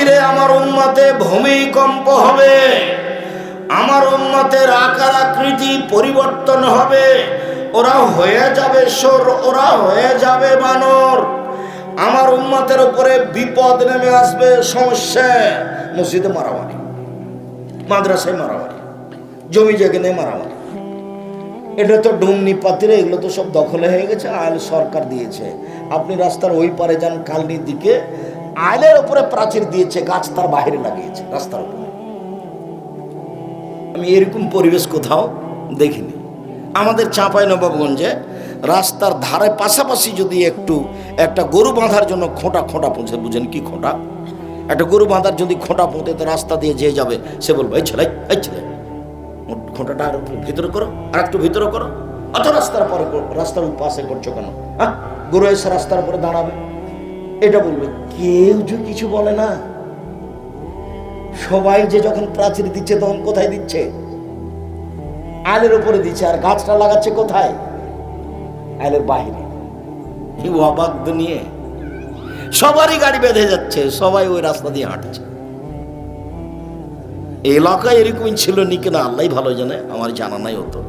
চিরে আমার উম্মাতে ভূমিকম্প হবে। আমার উম্মাতের আকার আকৃতি পরিবর্তন হবে। ওরা হয়ে যাবে সর, ওরা হয়ে যাবে বানর। আমার উম্মাতের উপরে বিপদ নেমে আসবে, সমস্যা। মসজিদে মারামারি। মাদ্রাসায় মারামারি। জমি জায়গা নিয়ে মারামারি। এটা তো ডুমনি পাতিরে এগুলো তো সব দখলে হয়ে গেছে আইল সরকার দিয়েছে। আপনি রাস্তার ওই পারে যান, কালনির দিকে। আইলের উপরে প্রাচীর দিয়েছে, গাছ তার বাইরে লাগিয়েছে, রাস্তার উপরে। আমি এরকম পরিবেশ কোথাও দেখিনি। আমাদের চাঁপাই নবাবগঞ্জে রাস্তার ধারে পাশাপাশি যদি একটু একটা গরু বাঁধার জন্য খোঁটা খোঁটা পৌঁছে, বুঝেন কি খোঁটা? একটা গরু বাঁধার যদি খোঁটা পৌঁছে, তো রাস্তা দিয়ে যে যাবে, সে বলবে, এই ছেলে এই ছেলে খোঁটাটা আর ভিতরে করো, আর একটু ভিতরে করো। অত রাস্তার পরে, রাস্তার পাশে করছ কেন? হ্যাঁ? গরু এসে রাস্তার উপরে দাঁড়াবে। এটা বলবে, কেউ যে কিছু বলে না। সবাই যে যখন প্রাচীর দিচ্ছে, তখন কোথায় দিচ্ছে? আলের উপরে দিচ্ছে, আর গাছটা লাগাচ্ছে কোথায়? আলের বাহিরে। অবাক নিয়ে সবারই গাড়ি বেঁধে যাচ্ছে, সবাই ওই রাস্তা দিয়ে হাঁটছে। এই এলাকায় এরকমই ছিল নি কিনা আল্লাহ ভালো জানে, আমার জানা নাই হতো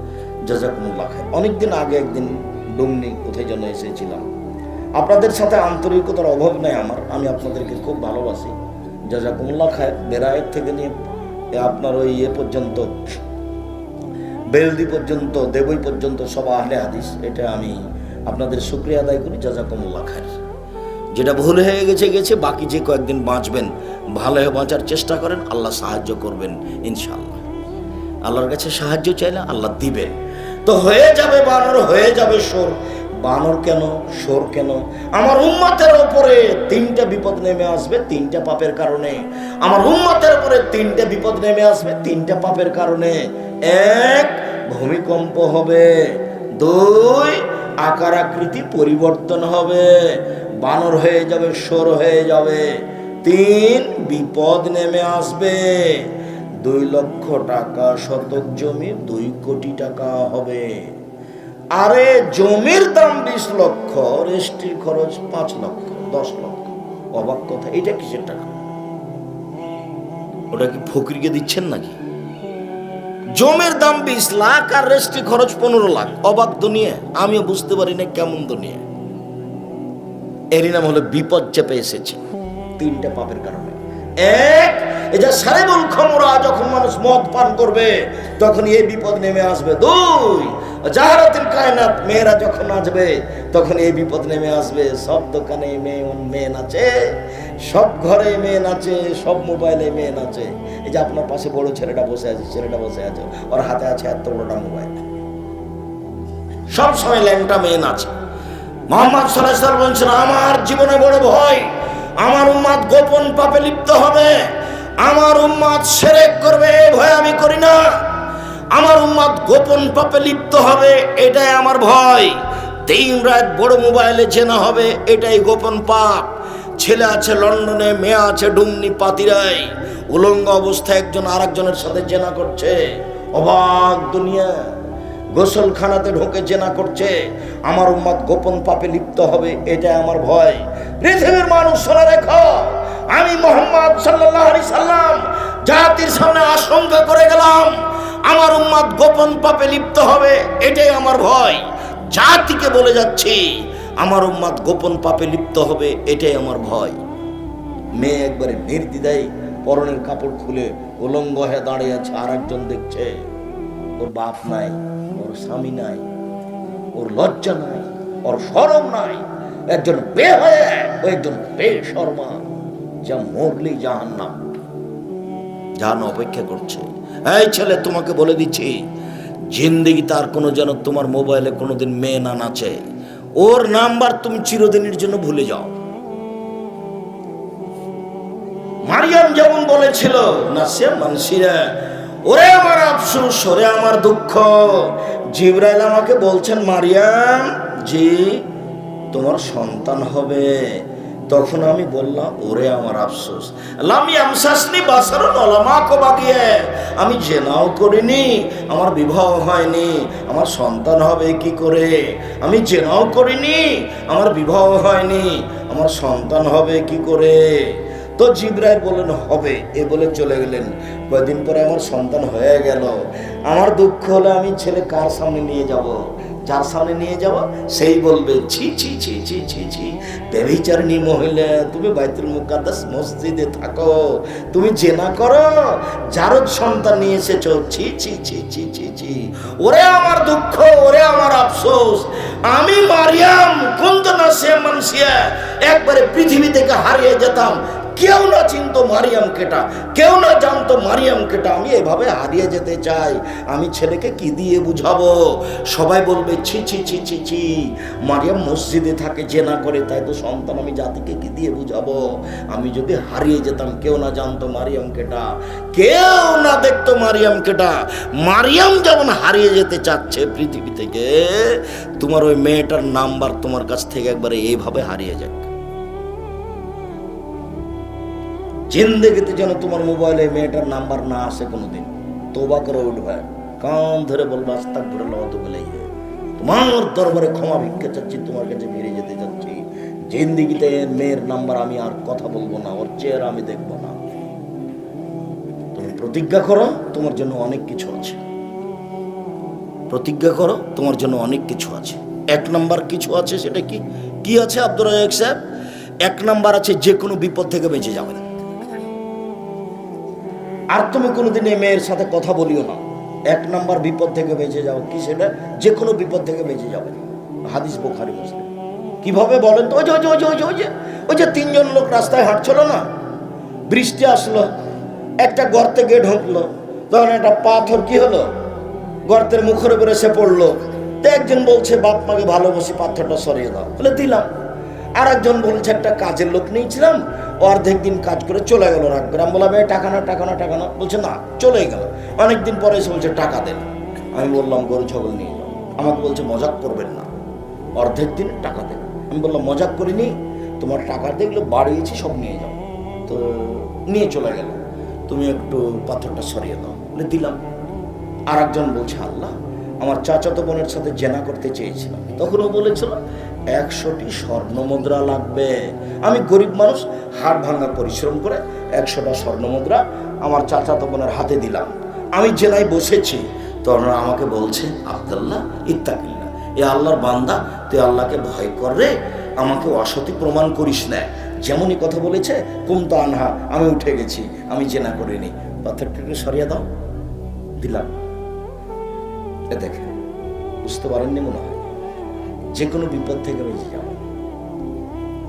জাজাকুমুল্লাহ খায় অনেকদিন আগে একদিন ডুমনি কোথায় যেন এসেছিলাম। আপনাদের সাথে আন্তরিকতার অভাব নেই আমার। আমি আপনাদেরকে খুব ভালোবাসি। জাজাকুমুল্লাহ খায় বেড়ায়ের থেকে নিয়ে আপনার ওই ইয়ে পর্যন্ত, বেলদি পর্যন্ত, দেবই পর্যন্ত সব আহলে হাদিস, এটা আমি আপনাদের শুক্রিয়া আদায় করি যা যা জাজাকুমুল্লাহ খায় যেটা ভুল হয়ে গেছে গেছে, বাকি যে কয়েকদিন বাঁচবেন, ভালো হয়ে বাঁচার চেষ্টা করেন, আল্লাহ সাহায্য করবেন ইনশাল্লাহ আল্লাহর কাছে সাহায্য চাইলে আল্লাহ দিবেন। তো হয়ে যাবে বানর, হয়ে যাবে সোর বানর কেন সোর কেন? আমার উম্মাতের ওপরে তিনটা বিপদ নেমে আসবে তিনটা পাপের কারণে। আমার উম্মাতের ওপরে তিনটা বিপদ নেমে আসবে তিনটা পাপের কারণে। এক, ভূমিকম্প হবে। দুই, আকার আকৃতি পরিবর্তন হবে। বানর হয়ে যাবে সর হয়ে যাবে। তিন, বিপদ নেমে আসবে। দুই লক্ষ টাকা শতক জমি, দুই কোটি টাকা হবে। আরে জমির দাম বিশ লক্ষ রেজিস্ট্রির খরচ পাঁচ লক্ষ, দশ লক্ষ। অবাক কথা, এটা কিসের টাকা? ওটা কি ফকিরকে দিচ্ছেন নাকি? জমির দাম বিশ লাখ আর রেজিস্ট্রি খরচ পনেরো লাখ। অবাক দুনিয়া, আমিও বুঝতে পারি না কেমন দুনিয়া। এরই নাম হলো বিপদ চেপে এসেছে, তিনটা পাপের কারণে। এক এটা সারেবুল খমরা যখন মানুষ মদ পান করবে তখন এই বিপদ নেমে আসবে। দুই জাহারাতিল কায়নাত, মেয়েরা যখন নাচবে তখন এই বিপদ নেমে আসবে। সব দোকানে মেয়ে মেয়ে নাচে, সব ঘরে মেয়ে নাচে, সব মোবাইলে মেয়ে নাচে। এই যে আপনার পাশে বড় ছেলেটা বসে আছে, ছেলেটা বসে আছে, ওর হাতে আছে এত বড়টা মোবাইল। সব সময় ল্যাংটা মেয়ে নাচে। মোহাম্মদ সাল্লাহ বলছেন, আমার জীবনে বড় ভয়, আমার উম্মাদ গোপন পাপে লিপ্ত হবে, আমার উম্মাদ সেরেক করবে এ ভয় আমি করি না। আমার উম্মাদ গোপন পাপে লিপ্ত হবে, এটাই আমার ভয়। দিন রাত বড় মোবাইলে চেনা হবে, এটাই গোপন পাপ। ছেলে আছে লন্ডনে, মেয়ে আছে ডুমনি পাতিরাই উলঙ্গ অবস্থায় একজন আরেকজনের সাথে চেনা করছে। অবাক দুনিয়া। গোসলখানাতে ঢোকে জেনা করছে। আমার উম্মত গোপন পাপে লিপ্ত হবে এটা আমার ভয়। পৃথিবীর মানুষ, শোনা রেখো। আমি মোহাম্মদ আলাইহি সাল্লাম জাতির সামনে আশঙ্কা করে গেলাম, আমার উম্মত গোপন পাপে লিপ্ত হবে, এটাই আমার ভয়। জাতিকে বলে যাচ্ছি, আমার উম্মত গোপন পাপে লিপ্ত হবে, এটাই আমার ভয়। মেয়ে একবারে নির্দিদায় পরনের কাপড় খুলে উলঙ্গ হয়ে দাঁড়িয়ে আছে আর একজন দেখছে, ওর বাপ নাই, ওর স্বামী নাই, ওর লজ্জা নাই, ওর সরম নাই, একজন বে হয়ে একজন বে শর্মা যা মরলেই জাহান নাম জাহান অপেক্ষা করছে। এই ছেলে, তোমাকে বলে দিচ্ছি, জিন্দিগি তার কোনো যেন তোমার মোবাইলে কোনোদিন মেয়ে না নাচে। ওর নাম্বার তুমি চিরদিনের জন্য ভুলে যাও। মারিয়াম যেমন বলেছিল না সে মানসিরা, ওরে আমার আফসোস, ওরে আমার দুঃখ। জিব্রাইল আমাকে বলছেন, মারিয়াম জি, তোমার সন্তান হবে। তখন আমি বললাম, ওরে আমার আফসোস। লামি আমসাসনি বাগিয়ে আমি জেনাও করিনি, আমার বিবাহ হয়নি, আমার সন্তান হবে কি করে? আমি জেনাও করিনি, আমার বিবাহ হয়নি, আমার সন্তান হবে কি করে? তো জিব্রাইল বললেন, হবে। এ বলে চলে গেলেন। কয়েকদিন পরে আমার সন্তান হয়ে গেল। আমার দুঃখ হলে আমি ছেলে কার সামনে নিয়ে যাব? যার সামনে নিয়ে যাব, সেই বলবে, ছি ছি ছি ছি ছি ছি। ব্যভিচারিণী মহিলা, তুমি বাইতুল মুকাদ্দাস মসজিদে থাকো। তুমি জেনা করো যার সন্তান নিয়ে এসেছ, ছি ছি ছি ছি ছি ছি। ওরে আমার দুঃখ, ওরে আমার আফসোস। আমি মারিয়াম, কুন্ত না সে মানসিয়া, একবারে পৃথিবী থেকে হারিয়ে যেতাম। কেউ না চিনতো মারিয়াম কেটা, কেউ না জানতো মারিয়াম কেটা। আমি এভাবে হারিয়ে যেতে চাই। আমি ছেলেকে কি দিয়ে বুঝাবো? সবাই বলবে, ছি ছি ছি ছি ছি। মারিয়াম মসজিদে থাকে, জেনা করে। তাই তো সন্তান, আমি জাতিকে কি দিয়ে বুঝাবো? আমি যদি হারিয়ে যেতাম, কেউ না জানতো মারিয়াম কেটা। কেউ না দেখতো মারিয়াম কেটা। মারিয়াম যেমন হারিয়ে যেতে চাচ্ছে পৃথিবী থেকে, তোমার ওই মেয়েটার নাম্বার তোমার কাছ থেকে একবারে এইভাবে হারিয়ে যাক। জিন্দগিতে যেন তোমার মোবাইলে মেয়েটার নাম্বার না আসে কোনোদিন। তোবা করে উঠবে। কান ধরে বলব আস্তাক ধরে লওয়াতে বলে তোমার দরবারে ক্ষমা ভিক্ষা চাচ্ছি, তোমার কাছে ফিরে যেতে চাচ্ছি। জিন্দিগিতে মেয়ের নাম্বার আমি আর কথা বলব না, ওর চেয়ার আমি দেখব না। তুমি প্রতিজ্ঞা করো, তোমার জন্য অনেক কিছু আছে। প্রতিজ্ঞা করো, তোমার জন্য অনেক কিছু আছে। এক নাম্বার কিছু আছে, সেটা কি? কি আছে আব্দুর রাজাক সাহেব? এক নাম্বার আছে, যে কোনো বিপদ থেকে বেঁচে যাবেন আর তুমি কোনোদিন এই মেয়ের সাথে কথা বলিও না। এক নাম্বার বিপদ থেকে বেঁচে যাও। কি সেটা? যে কোনো বিপদ থেকে বেঁচে যাবে। হাদিস বোখারি, মুসলিম। কীভাবে বলেন তো? ওই যে ওই যে ওই যে ওই যে ওই যে তিনজন লোক রাস্তায় হাঁটছিল না? বৃষ্টি আসলো, একটা গর্তে গিয়ে ঢুকলো। তখন একটা পাথর কি হলো? গর্তের মুখের উপরে এসে পড়ল। তো একজন বলছে, বাপ মাকে ভালোবাসি, পাথরটা সরিয়ে দাও। বলে, দিলাম। আর একজন বলছে একটা কাজের লোক নিয়েছিলাম অর্ধেক দিন কাজ করে চলে গেল রাখবে আমি বললাম "এ, টাকা না টাকা না টাকা না। বলছে না চলে গেল। অনেকদিন পরে এসে বলছে টাকা দেন আমি বললাম গরু ছাগল নিয়ে যাও। আমাকে বলছে মজাক করবেন না অর্ধেক দিন টাকা দেন আমি বললাম মজাক করিনি তোমার টাকা দেখল বাড়িয়েছি সব নিয়ে যাও। তো নিয়ে চলে গেল। তুমি একটু পাথরটা সরিয়ে দাও। বলে দিলাম। আর একজন বলছে আল্লাহ আমার চাচাতো বোনের সাথে জেনা করতে চেয়েছিলাম। তখনও বলেছিল একশোটি স্বর্ণ মুদ্রা লাগবে। আমি গরিব মানুষ, হাড় ভাঙা পরিশ্রম করে একশোটা স্বর্ণ মুদ্রা আমার চাচাতো বোনের হাতে দিলাম। আমি জেলায় বসেছি। ওরা আমাকে বলছে, আবদাল্লাহ ইত্তাকিল্লা এ আল্লাহর বান্দা, তুই আল্লাহকে ভয় কর রে। আমাকে অসতি প্রমাণ করিস না। যেমনই কথা বলেছে, কুমতা আনহা, আমি উঠে গেছি। আমি জেনা করিনি পাথরটা একটু সরিয়ে দাও। দিলাম। এ দেখেন, বুঝতে পারেননি মনে হয়। যে কোনো বিপদ থেকে বেঁচে যাব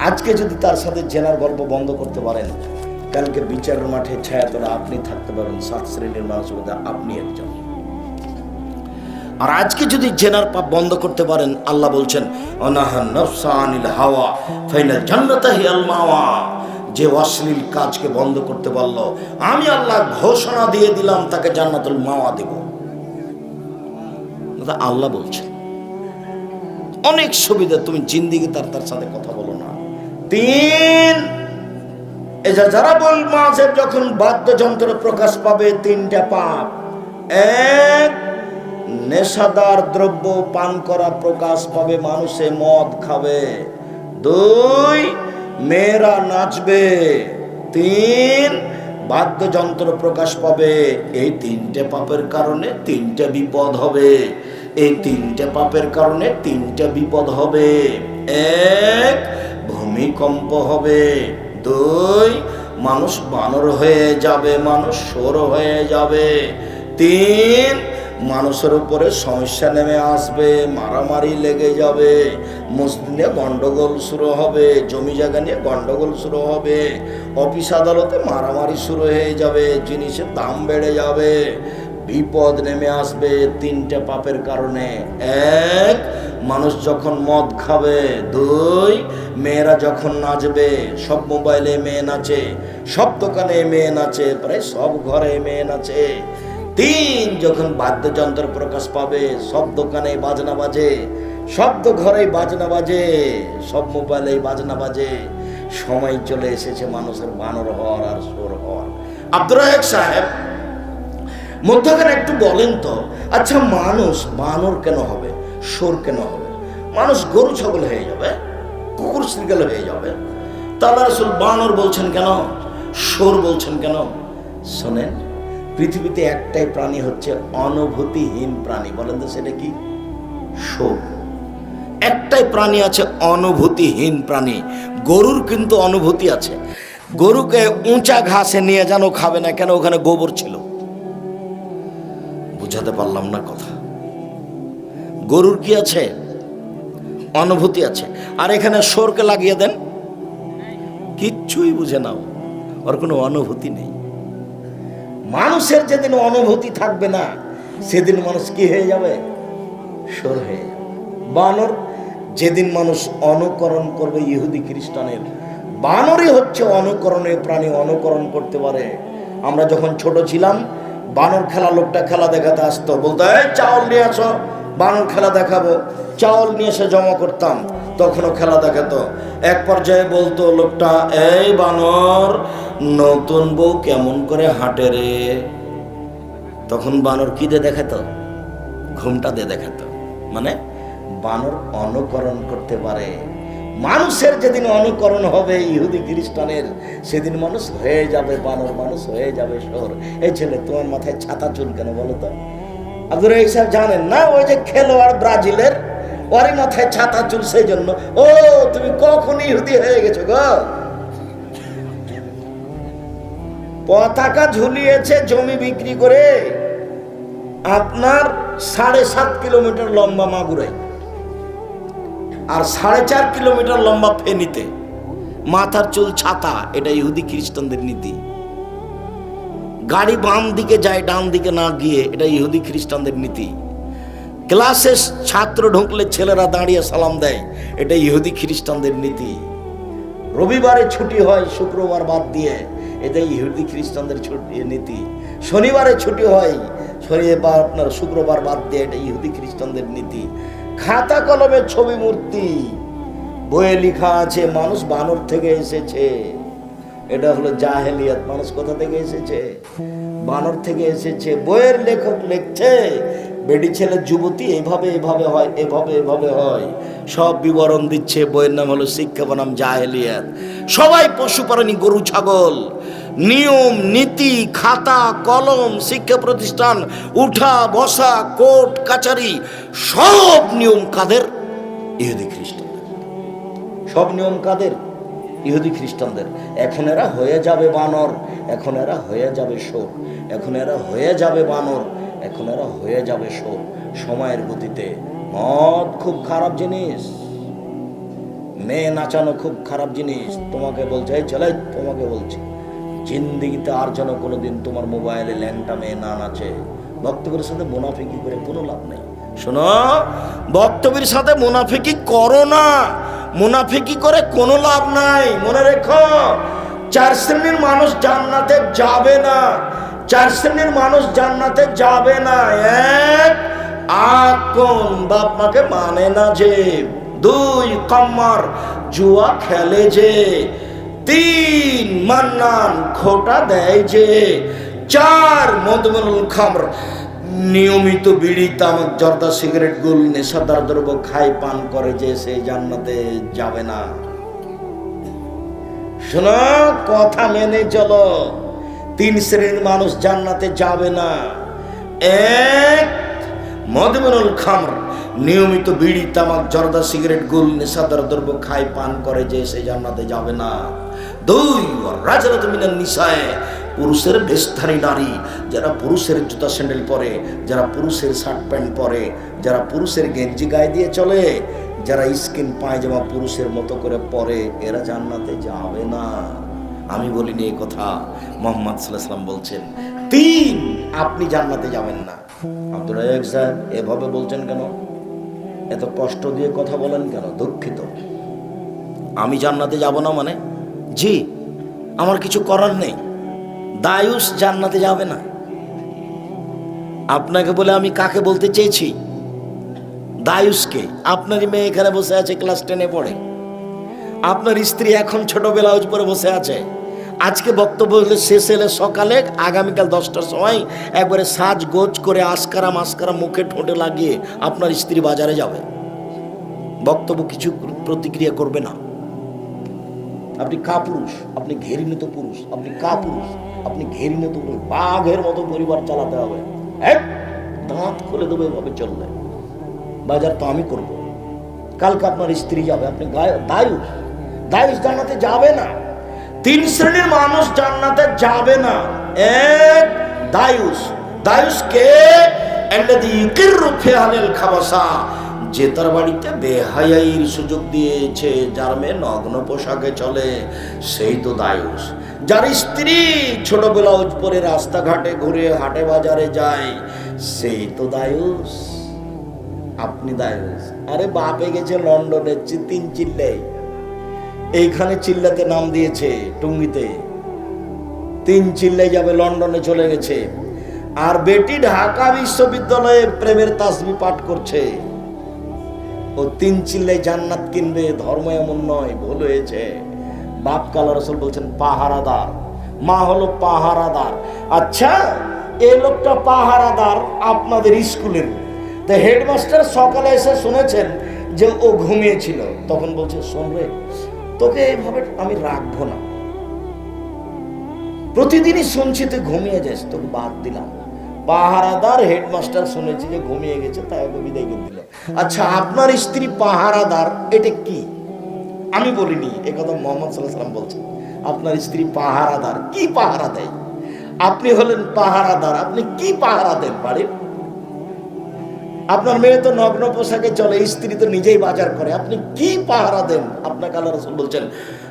আজকে যদি তার সাথে জেনার গল্প বন্ধ করতে পারেন কালকে বিচারের মাঠে ছায়া তোরা আপনি থাকতে পারেন, সাত শ্রেণির মধ্যে আপনি একজন। আর আজকে যদি জেনার পাপ বন্ধ করতে পারেন, আল্লাহ বলছেন অনাহান নফসানিল হাওয়া, ফাইনাল জান্নাতা হিয়াল মাওয়া। যে অশ্লীল কাজকে বন্ধ করতে পারল, আমি আল্লাহ ঘোষণা দিয়ে দিলাম, তাকে জান্নাতুল মাওয়া দেব। আল্লাহ বলছেন অনেক সুবিধা, তুমি জিন্দিগি তার তার সাথে কথা বলো না। তিন যে যারা বল মাঝে যখন বাদ্যযন্ত্র প্রকাশ পাবে, তিনটা পাপ। এক, নেশাদার দ্রব্য পান করা প্রকাশ পাবে, মানুষে মদ খাবে। দুই, মেয়েরা নাচবে। তিন, বাদ্যযন্ত্র প্রকাশ পাবে। এই তিনটে পাপের কারণে তিনটে বিপদ হবে। এই তিনটে পাপের কারণে তিনটে বিপদ হবে। এক, ভূমিকম্প হবে। দুই, মানুষ বানর হয়ে যাবে, মানুষ সর হয়ে যাবে। তিন, মানুষের উপরে সমস্যা নেমে আসবে, মারামারি লেগে যাবে। মসজিদে গন্ডগোল শুরু হবে, জমি জায়গা নিয়ে গন্ডগোল শুরু হবে। অফিস আদালতে মারামারি শুরু হয়ে যাবে, জিনিসের দাম বেড়ে যাবে। বিপদ নেমে আসবে তিনটে পাপের কারণে। এক, মানুষ যখন মদ খাবে। দুই, মেয়েরা যখন নাচবে, সব মোবাইলে মেয়ে নাচে, সব দোকানে মেয়ে নাচে, প্রায় সব ঘরে মেয়ে নাচে। তিন, যখন বাদ্যযন্ত্র প্রকাশ পাবে, সব দোকানে বাজনা বাজে শব্দ ঘরে বাজনা বাজে, সব মোবাইলেই বাজনা বাজে। সময় চলে এসেছে মানুষের বানর হওয়ার আর সোর হওয়ার। আব্দুর সাহেব মধ্যখানে একটু বলেন তো আচ্ছা মানুষ বানর কেন হবে? সোর কেন হবে? মানুষ গরু, ছাগল হয়ে যাবে, কুকুর শৃঙ্খল হয়ে যাবে। তাহলে রসুল বানর বলছেন কেন? সোর বলছেন কেন? শোনেন, পৃথিবীতে একটাই প্রাণী হচ্ছে অনুভূতিহীন প্রাণী। বলেন তো সেটা কি? সোর একটাই প্রাণী আছে অনুভূতিহীন প্রাণী। গরুর কিন্তু অনুভূতি আছে। গরুকে উঁচা ঘাসে নিয়ে যেন খাবে না, কেন ওখানে গোবর ছিল? বুঝাতে পারলাম না কথা। গরুর কি আছে? অনুভূতি আছে। আর এখানে সোরকে লাগিয়ে দেন। কিচ্ছুই বুঝে নাও, ওর কোনো অনুভূতি নেই। মানুষের যেদিন অনুভূতি থাকবে না, সেদিন মানুষ কি হয়ে যাবে? সোর হয়ে যাবে। বানর যেদিন মানুষ অনুকরণ করবে, ইহুদি খ্রিস্টানের, বানরই হচ্ছে অনুকরণের প্রাণী, অনুকরণ করতে পারে। আমরা যখন ছোট ছিলাম বানর খেলা, লোকটা খেলা দেখাতে আসতো। বলতো, এই চাউল নিয়ে আসো, বানর খেলা দেখাবো। চাউল নিয়ে এসে জমা করতাম, তখনও খেলা দেখাতো। এক পর্যায়ে বলতো, লোকটা, এই বানর, নতুন বউ কেমন করে হাঁটে রে? তখন বানর কি দিয়ে দেখাতো? ঘুমটা দিয়ে দেখাতো। মানে বানর অনুকরণ করতে পারে। মানুষের যেদিন অনুকরণ হবে, ইহুদি খ্রিস্টানের সেদিন মানুষ হয়ে যাবে, বানর মানুষ হয়ে যাবে সর এই ছেলে, তোমার মাথায় ছাতা চুল কেন বলো তো? আপনারা এইসব জানেন না, ওই যে খেলোয়াড় ব্রাজিলের, ওরই মাথায় ছাতা চুল, সেই জন্য। ও, তুমি কখন ইহুদি হয়ে গেছো গো? পতাকা ঝুলিয়েছে, জমি বিক্রি করে। আপনার সাড়ে সাত কিলোমিটার লম্বা মাগুরাই। আর সাড়ে চার কিলোমিটার লম্বা ফেনীতে। মাথার চুল ছাতা, এটা ইহুদি খ্রিস্টানদের নীতি। গাড়ি বাম দিকে যায়, ডান দিকে না গিয়ে, এটা ইহুদি খ্রিস্টানদের নীতি। ক্লাসে ছাত্র ঢুকলে ছেলেরা দাঁড়িয়ে সালাম দেয়, এটা ইহুদি খ্রিস্টানদের নীতি। রবিবারে ছুটি হয়, শুক্রবার বাদ দিয়ে, এটা ইহুদি খ্রিস্টানদের ছুটি, নীতি। শনিবারে ছুটি হয়, শনিবার, আপনার শুক্রবার বাদ দিয়ে, এটা ইহুদি খ্রিস্টানদের নীতি। খাতা কলমের ছবি মূর্তি। বইয়ে লেখা আছে, মানুষ বানর থেকে এসেছে। এটা হলো জাহেলিয়াত, মানুষ কোথা থেকে এসেছে? বানর থেকে এসেছে। বইয়ের লেখক লিখছে, বেডি ছেলে, যুবতী, এভাবে এভাবে হয়, এভাবে এভাবে হয়। সব বিবরণ দিচ্ছে। বইয়ের নাম হলো শিক্ষা বনাম জাহেলিয়াত। সবাই পশুপালনী গরু, ছাগল। নিয়ম, নীতি, খাতা, কলম, শিক্ষা প্রতিষ্ঠান, উঠা, বসা, কোর্ট, কাচারি, সব নিয়ম কাদের? ইহুদি খ্রিস্টানদের। সব নিয়ম কাদের? ইহুদি খ্রিস্টানদের। এখন এরা হয়ে যাবে বানর, এখন এরা হয়ে যাবে শোক এখন এরা হয়ে যাবে বানর, এখন এরা হয়ে যাবে শোক সময়ের গতিতে মদ খুব খারাপ জিনিস, মেয়ে নাচানো খুব খারাপ জিনিস, তোমাকে বলছে, এই ছেলে তোমাকে বলছি। জিন্দিগিতে আর যেন কোনোদিন তোমার মোবাইলে ল্যাংটা মেয়ে না নাচে বক্তব্যের সাথে মুনাফিকি করে কোনো লাভ নেই। শোনো বক্তব্যের সাথে মুনাফিকি করো না। মুনাফিকি করে কোনো লাভ নাই। মনে রেখো, চার শ্রেণির মানুষ জান্নাতে যাবে না। চার শ্রেণির মানুষ জান্নাতে যাবে না। এক আকন বাপ মাকে মানে না যে। দুই, কম্মার, জুয়া খেলে যে। তিন মান্নান খোটা দেয় যে, চার মধুমনুল খামর, নিয়মিত বিড়ি তামাক জর্দা, সিগারেট, গুল, নেশাদার দ্রব্য খাই পান করে যে সে জান্নাতে যাবে না। শোনো, কথা মেনে চলো। তিন শ্রেণির মানুষ জান্নাতে যাবে না। এক মধুমনুল খামর, নিয়মিত বিড়ি তামাক জর্দা, সিগারেট, গুল, নেশাদার দ্রব্য খায়, পান করে যে সে জান্নাতে যাবে না। দুই রাজারত মিনান নিশায় পুরুষের বেশধারী নারী, যারা পুরুষের জুতা স্যান্ডেল পরে, যারা পুরুষের শার্ট প্যান্ট পরে, যারা পুরুষের গেঞ্জি গায়ে দিয়ে চলে, যারা স্কিন পায়জামা পুরুষের মতো করে পরে, এরা জান্নাতে যাবে না। আমি বলিনি এই কথা, মোহাম্মদ সাল্লাম বলছেন, তিন, আপনি জান্নাতে যাবেন না। আব্দুল রাজাক সাহেব এভাবে বলছেন কেন? এত কষ্ট দিয়ে কথা বলেন কেন? দুঃখিত। আমি জান্নাতে যাব না মানে? জি, আমার কিছু করার নেই। দায়ুস জান্নাতে যাবে না। আপনাকে বলে আমি কাকে বলতে চেয়েছি? দায়ুসকে। আপনারই মেয়ে এখানে বসে আছে, ক্লাস টেনে পড়ে। আপনার স্ত্রী এখন ছোট ব্লাউজ পরে বসে আছে। আজকে বক্তব্য শেষ এলে সকালে, আগামীকাল দশটার সময় একবারে সাজ গোজ করে আসকারা মাস্কারা মুখে ঠোঁটে লাগিয়ে আপনার স্ত্রী বাজারে যাবে। বক্তব্য কিছু প্রতিক্রিয়া করবে না। আপনি কাপুরুষ, আপনি ঘেরিনিত পুরুষ, আপনি কাপুরুষ, আপনি ঘেরিনিত পুরুষ, বাঘের মতো পরিবার চালাতে হবে। এক দাঁত খুলে দেবো এভাবে চললে। বাজার তো আমি করব। কালকে আপনার স্ত্রী যাবে, আপনি দায়ুষ। দায়ুষ জান্নাতে যাবে না। তিন শ্রেণির মানুষ জান্নাতে যাবে না। এক, দায়ুষ। দায়ুষ কে খাবাসা। যে তার বাড়িতে বেহায়াইর সুযোগ দিয়েছে যার মেয়ে নগ্ন পোশাকে চলে, সেই তো দায়ুষ। যার স্ত্রী ছোট ব্লাউজ পরে রাস্তাঘাটে ঘুরে হাটে বাজারে যায়, সেই তো দায়ুষ। আপনি দায়ুষ। আরে বাপে গেছে লন্ডনে চি- তিন চিল্লাই এইখানে চিল্লাতে নাম দিয়েছে টুঙ্গিতে। তিন চিল্লাই যাবে লন্ডনে চলে গেছে। আর বেটি ঢাকা বিশ্ববিদ্যালয়ে প্রেমের তাসবি পাঠ করছে। ও তিন চিল্লাই জান্নাত কিনবে, ধর্ম এমন নয়, ভুল হয়েছে। বাপ কালা রসুল বলছেন, পাহারাদার। মা হলো পাহারাদার। আচ্ছা এই লোকটা পাহারাদার আপনাদের স্কুলের। তো হেডমাস্টার সকালে এসে শুনেছেন যে ও ঘুমিয়েছিল। তখন বলছে, শোন রে, তোকে এইভাবে আমি রাখব না। প্রতিদিনই শুনছি তুই ঘুমিয়ে যাস, তোকে বাদ দিলাম। পাহারাদার হেডমাস্টার শুনেছি যে ঘুমিয়ে গেছে, তাই ওকে বিদায় করে দিল আচ্ছা আপনার স্ত্রী পাহারাদার, এটা কি? আমি বলিনি, এ কথা মোহাম্মদ সাল্লাহ সাল্লাম বলছেন। আপনার স্ত্রী পাহারাদার, কি পাহারা দেয়? আপনি হলেন পাহারাদার, আপনি কি পাহারা দেন বাড়ির? আপনার মেয়ে তো নগ্ন পোশাকে চলে, স্ত্রী তো নিজেই বাজার করে, আপনি কি পাহারা দেন? আপনাকে আল্লাহ রসুল বলছেন,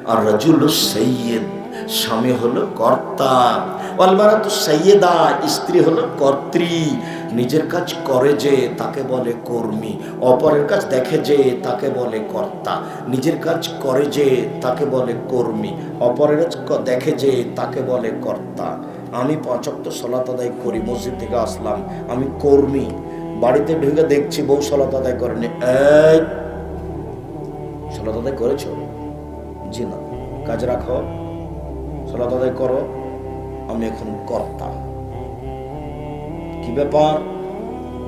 আর রাজুল সৈয়দ স্বামী হলো কর্তা। অলমারা তো সৈয়দা স্ত্রী হলো কর্ত্রী। নিজের কাজ করে যে, তাকে বলে কর্মী। অপরের কাজ দেখে যে, তাকে বলে কর্তা। নিজের কাজ করে যে, তাকে বলে কর্মী। অপরের দেখে যে, তাকে বলে কর্তা। আমি পাঁচক্ত সলাত আদায় করি, মসজিদ থেকে আসলাম। আমি কর্মী। বাড়িতে ঢুকে দেখছি বউ সলাত আদায় করেনি। সলাত আদায় করেছ? জি না। কাজ রাখো। সলাত আদায় করো, আমি এখন কর্তা। কি ব্যাপার?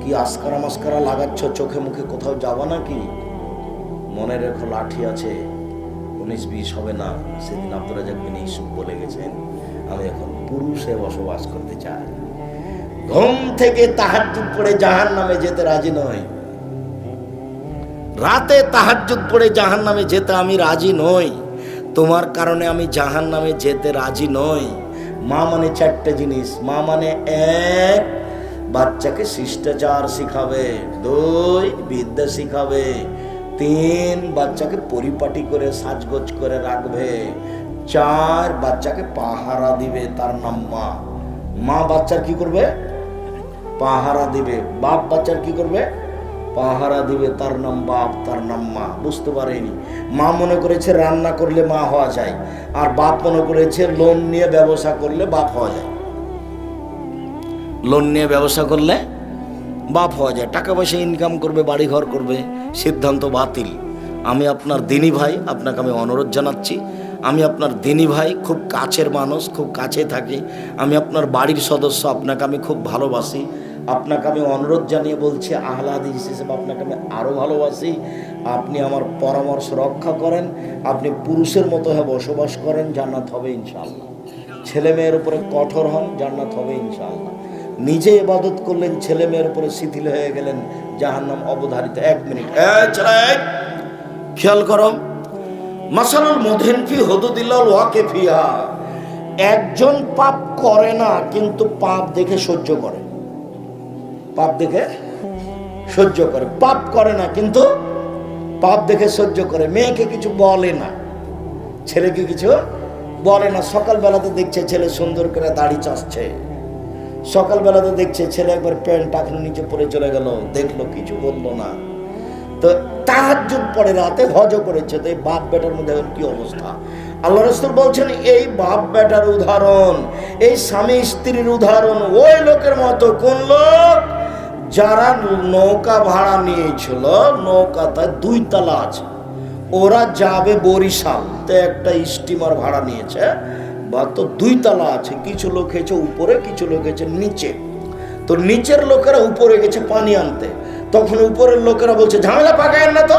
কি আসকারা মাস্কারা লাগাচ্ছ চোখে মুখে কোথাও যাবা নাকি? মনে রেখো লাঠি আছে, উনিশ বিশ হবে না, সেদিন আব্দুল রাজাক বিন ইসুফ বলে গেছেন, আমি এখন পুরুষে বসবাস করতে চাই। ঘুম থেকে তাহাজ্জুদ পড়ে জাহান নামে যেতে রাজি নই। রাতে তাহাজ্জুদ পড়ে জাহান নামে যেতে আমি রাজি নই। তোমার কারণে আমি জাহান নামে যেতে রাজি নই। মা মানে চারটে জিনিস। মা মানে এক, বাচ্চাকে শিষ্টাচার শিখাবে। দুই, বিদ্যা শিখাবে। তিন, বাচ্চাকে পরিপাটি করে, সাজগোজ করে রাখবে। চার, বাচ্চাকে পাহারা দিবে তার নাম মা। মা বাচ্চার কি করবে? পাহারা দিবে। বাপ বাচ্চার কি করবে? পাহারা দিবে তার নাম বাপ, তার নাম মা। বুঝতে পারেনি। মা মনে করেছে রান্না করলে মা হওয়া যায়, আর বাপ মনে করেছে লোন নিয়ে ব্যবসা করলে বাপ হওয়া যায়। লোন নিয়ে ব্যবসা করলে বাপ হওয়া যায়। টাকা পয়সা ইনকাম করবে বাড়ি ঘর করবে, সিদ্ধান্ত বাতিল। আমি আপনার দিনী ভাই, আপনাকে আমি অনুরোধ জানাচ্ছি। আমি আপনার দিনী ভাই খুব কাছের মানুষ, খুব কাছে থাকি। আমি আপনার বাড়ির সদস্য, আপনাকে আমি খুব ভালোবাসি। আপনাকে আমি অনুরোধ জানিয়ে বলছি আহ্লাদ হিসেবে আপনাকে আমি আরও ভালোবাসি। আপনি আমার পরামর্শ রক্ষা করেন, আপনি পুরুষের মতো হয়ে বসবাস করেন, জান্নাত হবে ইনশাআল্লাহ। ছেলে মেয়ের উপরে কঠোর হন, জান্নাত হবে ইনশাআল্লাহ। নিজে ইবাদত করলেন, ছেলে মেয়ের উপরে শিথিল হয়ে গেলেন, জাহান্নাম অবধারিত। এক মিনিট। খেয়াল করো। মাসালুল মধেন ফি হদুদিল্লাল ওয়াকে ফিহা একজন পাপ করে না, কিন্তু পাপ দেখে সহ্য করে। পাপ দেখে সহ্য করে। পাপ করে না, কিন্তু পাপ দেখে সহ্য করে। মেয়েকে কিছু বলে না। ছেলেকে কিছু বলে না। সকালবেলাতে দেখছে ছেলে সুন্দর করে দাড়ি চাচ্ছে। সকালবেলাতে দেখছে ছেলে একবার প্যান্ট টাকনো নিচে পড়ে চলে গেল। দেখল কিছু, বলল না। তো তাহাজ্জুদ পরে রাতে হজ করেছে। তো এই বাপ বেটার মধ্যে এখন কি অবস্থা? আল্লাহ রসুল বলছেন, এই বাপ বেটার উদাহরণ, এই স্বামী স্ত্রীর উদাহরণ ওই লোকের মতো কোন লোক যারা নৌকা ভাড়া নিয়েছিল নৌকাতে দুই তালা আছে। ওরা যাবে বরিশাল, তো একটা স্টিমার ভাড়া নিয়েছে, বা তো দুই তালা আছে, কিছু লোক হয়েছে উপরে, কিছু লোক হয়েছে নিচে। তো নিচের লোকেরা উপরে গেছে পানি আনতে। তখন উপরের লোকেরা বলছে, ঝামেলা পাকায়েন না তো।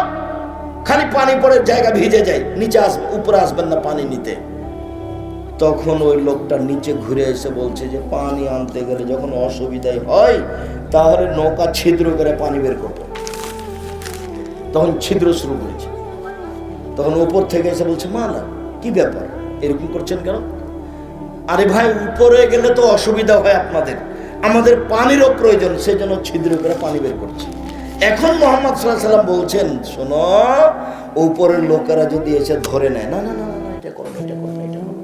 খালি পানি পড়ে জায়গা ভিজে যায়, নিচে আসবে উপরে আসবেন না পানি নিতে। তখন ওই লোকটা নিচে ঘুরে এসে বলছে যে, পানি আনতে গেলে যখন অসুবিধাই হয় তাহলে নৌকা ছিদ্র করে পানি বের করতো। তখন ছিদ্র শুরু করেছে। তখন উপর থেকে এসে বলছে মা না কি ব্যাপার? এরকম করছেন কেন? আরে ভাই উপরে গেলে তো অসুবিধা হয় আপনাদের। আমাদের পানিরও প্রয়োজন সেই জন্য ছিদ্র করে পানি বের করছে। এখন মোহাম্মদ সাল্লাম বলছেন শোনো উপরের লোকেরা যদি এসে ধরে নেয় না না না, না এটা করো এটা করো এটা করো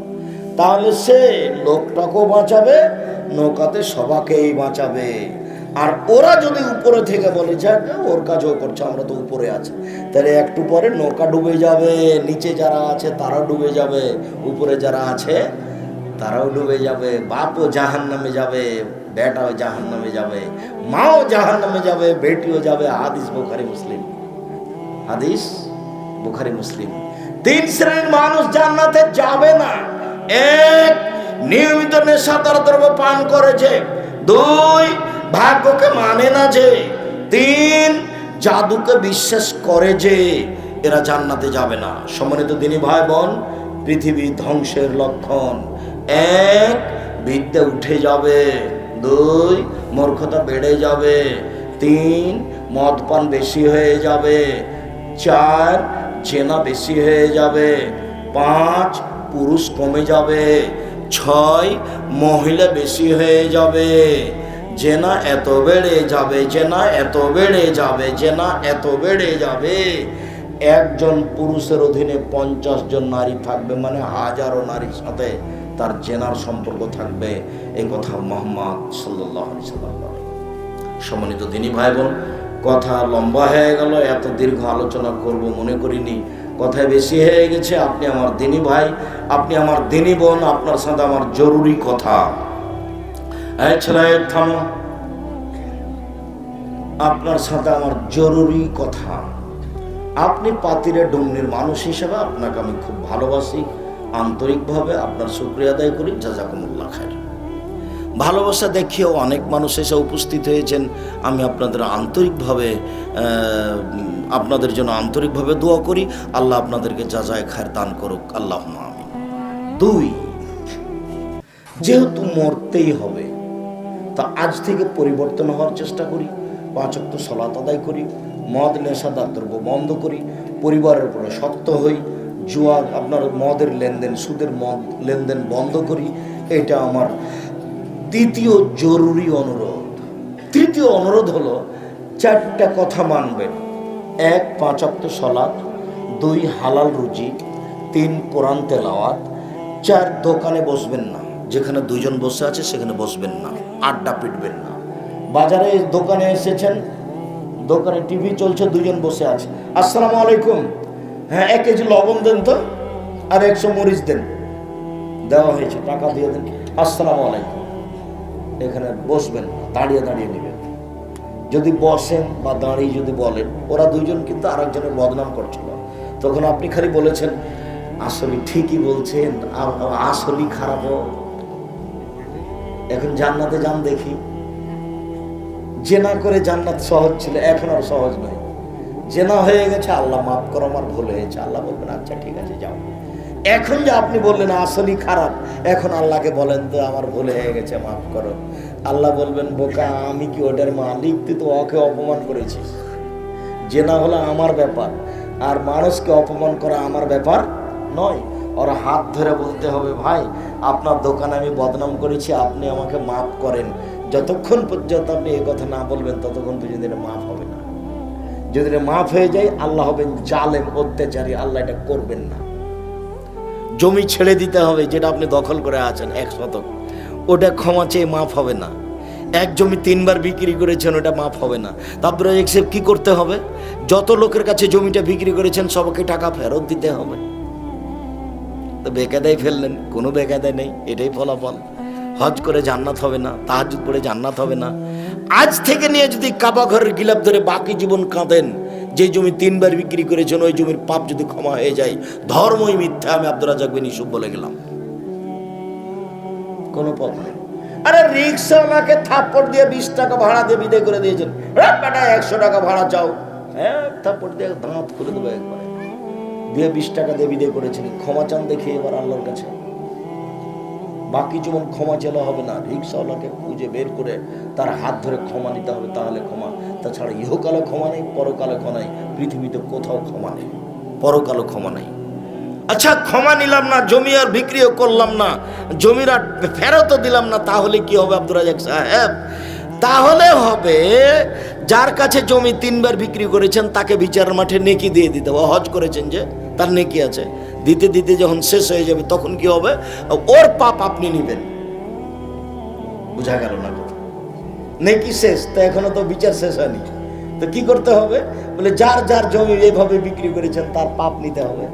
তাহলে সে লোকটাকেও বাঁচাবে নৌকাতে সবাকেই বাঁচাবে। আর ওরা যদি উপরে থেকে বলে যাক ওর কাজও করছে, আমরা তো উপরে আছি। তাহলে একটু পরে নৌকা ডুবে যাবে, নিচে যারা আছে তারাও ডুবে যাবে, উপরে যারা আছে তারাও ডুবে যাবে, বাপও জাহান নামে যাবে, বেটাও জাহান নামে যাবে, মাও জাহান নামে যাবে, বেটিও যাবে, হাদিস বোখারি, মুসলিম। হাদিস বুখারি, মুসলিম। তিন শ্রেণির মানুষ জান্নাতে যাবে না। এক, নিয়মিত নেশাদার দ্রব্য পান করেছে। দুই ভাগ্যকে মানে না যে তিন জাদুকে বিশ্বাস করে যে, এরা জান্নাতে যাবে না। সম্মানিত দিনী ভাই বোন পৃথিবী ধ্বংসের লক্ষণ। এক, বিদ্যা উঠে যাবে। দুই, মূর্খতা বেড়ে যাবে। তিন, মদ পান বেশি হয়ে যাবে। চার, জেনা বেশি হয়ে যাবে। পাঁচ, পুরুষ কমে যাবে। ছয়, মহিলা বেশি হয়ে যাবে। জেনা এত বেড়ে যাবে, জেনা এত বেড়ে যাবে, জেনা এত বেড়ে যাবে। একজন পুরুষের অধীনে পঞ্চাশ জন নারী থাকবে মানে হাজারো নারীর সাথে তার জেনার সম্পর্ক থাকবে। এই কথা মোহাম্মদ সাল্লাহ সাল্লাম। সম্মানিত দিনী ভাই বোন কথা লম্বা হয়ে গেল, এত দীর্ঘ আলোচনা করব, মনে করিনি। কথায় বেশি হয়ে গেছে, আপনি আমার দিনী ভাই, আপনি আমার দিনী বোন, আপনার সাথে আমার জরুরি কথা। থামো। আপনার সাথে আমার জরুরি কথা। আপনি পাতিরে ডুমনির মানুষ হিসেবে আপনাকে আমি খুব ভালোবাসি। আন্তরিকভাবে আপনার শুক্রিয়া আদায় করি। জাজাকুমুল্লাহ খায় ভালোবাসা দেখিয়েও অনেক মানুষ এসে উপস্থিত হয়েছেন। আমি আপনাদের আন্তরিকভাবে আপনাদের জন্য আন্তরিকভাবে দোয়া করি। আল্লাহ আপনাদেরকে যা যায় খায়ের দান করুক। আল্লাহ আমি দুই, যেহেতু মরতেই হবে তা আজ থেকে পরিবর্তন হওয়ার চেষ্টা করি। পাঁচ অক্ট সলাত আদায় করি, মদ নেশাদার দ্রব্য বন্ধ করি, পরিবারের উপরে শক্ত হই জুয়া আপনার মদের লেনদেন, সুদের মদ লেনদেন বন্ধ করি, এটা আমার দ্বিতীয় জরুরি অনুরোধ। তৃতীয় অনুরোধ হলো, চারটা কথা মানবেন। এক পাঁচ অক্ট সলাৎ দুই, হালাল রুজি। তিন, কোরআন তেলাওয়াত। চার, দোকানে বসবেন না। যেখানে দুজন বসে আছে, সেখানে বসবেন না। আড্ডা পিটবেন না। বাজারে দোকানে এসেছেন, দোকানে টিভি চলছে, দুজন বসে আছে। আসসালামু আলাইকুম। হ্যাঁ এক কেজি লবণ দেন তো, আর একশো মরিচ দেন। দেওয়া হয়েছে, টাকা দিয়ে দেন। আসসালামু আলাইকুম। এখানে বসবেন, দাঁড়িয়ে দাঁড়িয়ে নেবেন। যদি বসেন বা দাঁড়িয়ে যদি বলেন, ওরা দুইজন কিন্তু আরেকজনের বদনাম করছিল। তখন আপনি খালি বলেছেন, আসলে ঠিকই বলছেন আসলেই খারাপ এখন জান্নাতে যান দেখি। জেনা করে জান্নাত সহজ ছিল, এখন আর সহজ নয়। জেনা হয়ে গেছে, আল্লাহ মাফ করো, আমার ভুল হয়েছে। আল্লাহ বলবেন আচ্ছা ঠিক আছে, যাও। এখন যে আপনি বললেন, আসলেই খারাপ। এখন আল্লাহকে বলেন, তো আমার ভুল হয়ে গেছে, মাফ করো। আল্লাহ বলবেন, বোকা, আমি কি ওটার মালিক? তুই তো ওকে অপমান করেছিস। জেনা হলো আমার ব্যাপার, আর মানুষকে অপমান করা আমার ব্যাপার নয়। ওরা হাত ধরে বলতে হবে, ভাই, আপনার দোকানে আমি বদনাম করেছি, আপনি আমাকে মাফ করেন। যতক্ষণ পর্যন্ত আপনি এ কথা না বলবেন, ততক্ষণ পর্যন্ত এটা মাফ হবে না। যদি মাফ হয়ে যায়, আল্লাহ হবেন জালেম, অত্যাচারী, আল্লাহ এটা করবেন না। জমি ছেড়ে দিতে হবে, যেটা আপনি দখল করে আছেন, এক শতক। ওটা ক্ষমা চেয়ে মাফ হবে না। এক জমি তিনবার বিক্রি করেছেন, ওটা মাফ হবে না। তারপরে এক্সেপ কি করতে হবে? যত লোকের কাছে জমিটা বিক্রি করেছেন সবাইকে টাকা ফেরত দিতে হবে। তো বেকায়দায় ফেললেন, কোনো বেকায়দায় নেই, এটাই ফলাফল। হজ করে জান্নাত হবে না তাহাজুদ পড়ে জান্নাত হবে না। আজ থেকে নিয়ে যদি কাবা ঘরের গিলাপ ধরে বাকি জীবন কাঁদেন, যে জমি তিনবার বিক্রি করেছেন, ওই জমির পাপ যদি ক্ষমা হয়ে যায়, ধর্মই মিথ্যা, আমি আব্দুল রাজাক বিন ইসুফ বলে গেলাম। কোনো পথ নেই। আরে রিক্সাওয়ালাকে থাপ্পড় দিয়ে বিশ টাকা ভাড়া দিয়ে বিদায় করে দিয়েছেন। একশো টাকা ভাড়া চাও। হ্যাঁ থাপ্পড় দিয়ে দাঁত খুলে দেবো একবারে। দিয়ে বিশ টাকা দিয়ে বিদায় করেছেন ক্ষমা চান দেখে এবার আল্লাহর কাছে। বাকি জীবন ক্ষমা চেলা হবে না রিক্সাওয়ালাকে খুঁজে বের করে তার হাত ধরে ক্ষমা নিতে হবে, তাহলে ক্ষমা। তাছাড়া ইহকালে ক্ষমা নেই, পরকালে ক্ষমা নেই, পৃথিবীতে কোথাও ক্ষমা নেই পরকালে ক্ষমা নেই। আচ্ছা ক্ষমা নিলাম না, জমি আর বিক্রিও করলাম না, জমির আর ফেরতও দিলাম না, তাহলে কি হবে আব্দুল রাজাক সাহেব? তাহলে হবে, যার কাছে জমি তিনবার বিক্রি করেছেন, তাকে বিচার মাঠে নেকি দিয়ে দিতে হবে। হজ করেছেন যে, তার নেকি আছে। দিতে দিতে যখন শেষ হয়ে যাবে, তখন কি হবে? ওর পাপ আপনি নেবেন। বুঝা গেল না নেকি শেষ, তো এখনও তো বিচার শেষ হয়নি। তো কি করতে হবে? বলে, যার যার জমি এইভাবে বিক্রি করেছেন, তার পাপ নিতে হবে।